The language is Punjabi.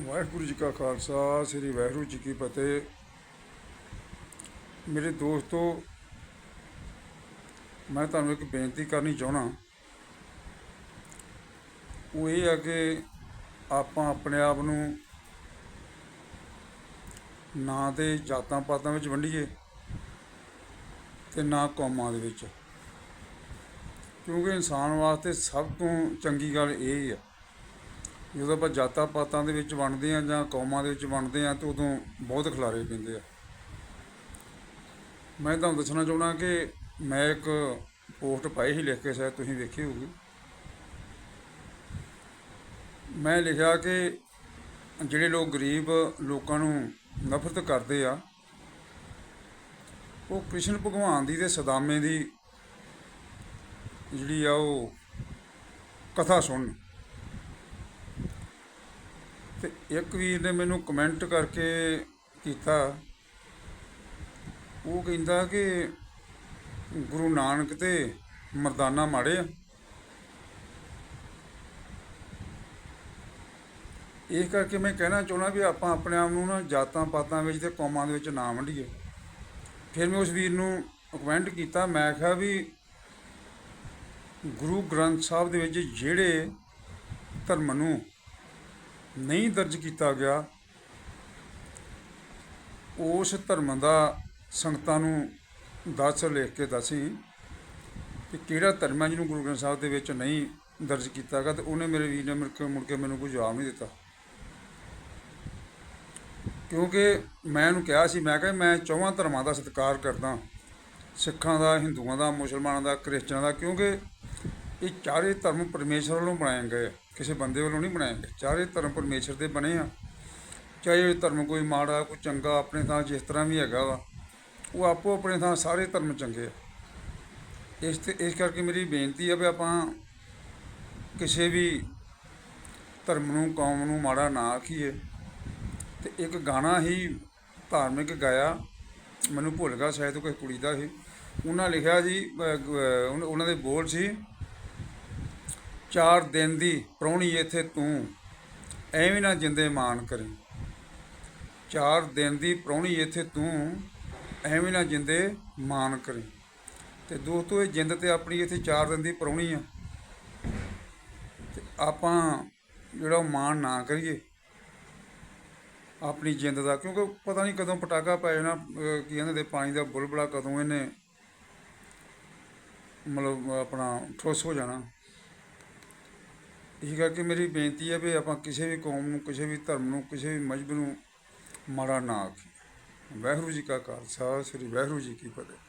ਵਾਹਿਗੁਰੂ ਜੀ ਕਾ ਖਾਲਸਾ, ਸ੍ਰੀ ਵਾਹਿਗੁਰੂ ਜੀ ਕੀ ਫਤਿਹ। ਮੇਰੇ ਦੋਸਤੋ, ਮੈਂ ਤੁਹਾਨੂੰ ਇੱਕ ਬੇਨਤੀ ਕਰਨੀ ਚਾਹਣਾ ਉਹ ਇਹ ਆ ਕਿ ਆਪਾਂ ਆਪਣੇ ਆਪ ਨੂੰ ਨਾ ਦੇ ਜਾਤਾਂ ਪਾਤਾਂ ਵਿੱਚ ਵੰਡੀਏ ਤੇ ਨਾ ਕੌਮਾਂ ਦੇ ਵਿੱਚ। ਕਿਉਂਕਿ ਇਨਸਾਨ ਵਾਸਤੇ ਸਭ ਤੋਂ ਚੰਗੀ ਗੱਲ ਇਹ ਆ ਜਦੋਂ ਆਪਾਂ ਜਾਤਾਂ ਪਾਤਾਂ ਦੇ ਵਿੱਚ ਵੰਡਦੇ ਆ ਜਾਂ ਕੌਮਾਂ ਦੇ ਵਿੱਚ ਵੰਡਦੇ ਆ ਤਾਂ ਉਦੋਂ ਬਹੁਤ ਖਿਲਾਰੇ ਪੈਂਦੇ ਆ। ਮੈਂ ਤੁਹਾਨੂੰ ਦੱਸਣਾ ਚਾਹੁੰਦਾ ਕਿ ਮੈਂ ਇੱਕ ਪੋਸਟ ਪਾਈ ਸੀ ਲਿਖ ਕੇ, ਸ਼ਾਇਦ ਤੁਸੀਂ ਵੇਖੀ ਹੋਊਗੀ। ਮੈਂ ਲਿਖਿਆ ਕਿ ਜਿਹੜੇ ਲੋਕ ਗਰੀਬ ਲੋਕਾਂ ਨੂੰ ਨਫ਼ਰਤ ਕਰਦੇ ਆ, ਉਹ ਕ੍ਰਿਸ਼ਨ ਭਗਵਾਨ ਦੀ ਤੇ ਸਦਾਮੇ ਦੀ ਜਿਹੜੀ ਆ ਉਹ ਕਥਾ ਸੁਣਨ। ਤੇ ਇੱਕ ਵੀਰ ਨੇ ਮੈਨੂੰ ਕਮੈਂਟ ਕਰਕੇ ਕੀਤਾ। ਉਹ ਕਹਿੰਦਾ ਕਿ ਗੁਰੂ ਨਾਨਕ ਤੇ ਮਰਦਾਨਾ ਮਾੜੇ ਆ। ਇਸ ਕਰਕੇ ਮੈਂ ਕਹਿਣਾ ਚਾਹੁੰਦਾ ਵੀ ਆਪਾਂ ਆਪਣੇ ਆਪ ਨੂੰ ਨਾ ਜਾਤਾਂ ਪਾਤਾਂ ਵਿੱਚ ਤੇ ਕੌਮਾਂ ਦੇ ਵਿੱਚ ਨਾ ਵੰਡੀਏ। ਫਿਰ ਮੈਂ ਉਸ ਵੀਰ ਨੂੰ ਕਮੈਂਟ ਕੀਤਾ, ਮੈਂ ਕਿਹਾ ਵੀ ਗੁਰੂ ਗ੍ਰੰਥ ਸਾਹਿਬ ਦੇ ਵਿੱਚ ਜਿਹੜੇ ਧਰਮ ਨੂੰ ਨਹੀਂ ਦਰਜ ਕੀਤਾ ਗਿਆ, ਉਸ ਧਰਮ ਦਾ ਸੰਗਤਾਂ ਨੂੰ ਦੱਸ ਲਿਖ ਕੇ ਦੱਸੀ ਕਿ ਕਿਹੜਾ ਧਰਮ ਹੈ ਜਿਹਨੂੰ ਗੁਰੂ ਗ੍ਰੰਥ ਸਾਹਿਬ ਦੇ ਵਿੱਚ ਨਹੀਂ ਦਰਜ ਕੀਤਾ ਗਿਆ ਤੇ ਉਹਨੇ ਮੇਰੇ ਵੀਰ ਨੇ ਮੁੜ ਕੇ ਮੁੜ ਕੇ ਮੈਨੂੰ ਕੋਈ ਜਵਾਬ ਨਹੀਂ ਦਿੱਤਾ। ਕਿਉਂਕਿ ਮੈਂ ਉਹਨੂੰ ਕਿਹਾ ਸੀ, ਮੈਂ ਕਿਹਾ ਮੈਂ ਚੌਵਾਂ ਧਰਮਾਂ ਦਾ ਸਤਿਕਾਰ ਕਰਦਾ, ਸਿੱਖਾਂ ਦਾ, ਹਿੰਦੂਆਂ ਦਾ, ਮੁਸਲਮਾਨਾਂ ਦਾ, ਕ੍ਰਿਸਚਨਾਂ ਦਾ, ਕਿਉਂਕਿ ਇਹ ਚਾਰੇ ਧਰਮ ਪਰਮੇਸ਼ਰ ਵੱਲੋਂ ਬਣਾਏ ਗਏ ਕਿਸੇ ਬੰਦੇ ਵੱਲੋਂ ਨਹੀਂ ਬਣਾਏ ਗਏ। ਚਾਰੇ ਧਰਮ ਪਰਮੇਸ਼ਰ ਦੇ ਬਣੇ ਆ। ਚਾਹੇ ਇਹ ਧਰਮ ਕੋਈ ਮਾੜਾ, ਕੋਈ ਚੰਗਾ, ਆਪਣੇ ਥਾਂ ਜਿਸ ਤਰ੍ਹਾਂ ਵੀ ਹੈਗਾ ਵਾ, ਉਹ ਆਪੋ ਆਪਣੇ ਥਾਂ ਸਾਰੇ ਧਰਮ ਚੰਗੇ ਆ। ਇਸ ਤੇ, ਇਸ ਕਰਕੇ ਮੇਰੀ ਬੇਨਤੀ ਹੈ ਵੀ ਆਪਾਂ ਕਿਸੇ ਵੀ ਧਰਮ ਨੂੰ, ਕੌਮ ਨੂੰ ਮਾੜਾ ਨਾ ਆਖੀਏ। ਤੇ ਇੱਕ ਗਾਣਾ ਹੀ ਧਾਰਮਿਕ ਗਾਇਆ, ਮੈਨੂੰ ਭੁੱਲ ਗਿਆ, ਸ਼ਾਇਦ ਉਹ ਕੋਈ ਕੁੜੀ ਦਾ ਸੀ। ਉਹਨਾਂ ਲਿਖਿਆ ਜੀ ਉਹਨਾਂ ਦੇ ਬੋਲ ਸੀ ਚਾਰ ਦਿਨ ਦੀ ਪ੍ਰਾਹੁਣੀ ਇੱਥੇ ਤੂੰ, ਐਵੇਂ ਨਾ ਜਿੰਦੇ ਮਾਨ ਕਰੇ। ਚਾਰ ਦਿਨ ਦੀ ਪ੍ਰਾਹੁਣੀ ਇੱਥੇ ਤੂੰ, ਐਵੇਂ ਨਾ ਜਿੰਦੇ ਮਾਨ ਕਰੇ। ਤੇ ਦੋਸਤੋ, ਇਹ ਜਿੰਦ ਤੇ ਆਪਣੀ ਇੱਥੇ ਚਾਰ ਦਿਨ ਦੀ ਪ੍ਰਾਹੁਣੀ ਆ। ਤੇ ਆਪਾਂ ਜਿਹੜਾ ਉਹ ਮਾਣ ਨਾ ਕਰੀਏ, ਆਪਣੀ ਜਿੰਦ ਦਾ, ਕਿਉਂਕਿ ਪਤਾ ਨਹੀਂ ਕਦੋਂ ਪਟਾਕਾ ਪੈ ਜਾਣਾ ਕੀ ਕਹਿੰਦੇ ਨੇ, ਪਾਣੀ ਦਾ ਬੁਲਬੁਲਾ ਕਦੋਂ ਇਹਨੇ ਮਤਲਬ ਆਪਣਾ ਠੁੱਸ ਹੋ ਜਾਣਾ। ਇਹ ਕਰਕੇ ਮੇਰੀ ਬੇਨਤੀ ਹੈ ਵੀ ਆਪਾਂ ਕਿਸੇ ਵੀ ਕੌਮ ਨੂੰ, ਕਿਸੇ ਵੀ ਧਰਮ ਨੂੰ, ਕਿਸੇ ਵੀ ਮਜ਼ਹਬ ਨੂੰ ਮਾੜਾ ਨਾ ਆਖੀਏ। ਵਾਹਿਗੁਰੂ ਜੀ ਕਾ ਖਾਲਸਾ, ਸ੍ਰੀ ਵਾਹਿਗੁਰੂ ਜੀ ਕੀ ਫਤਿਹ।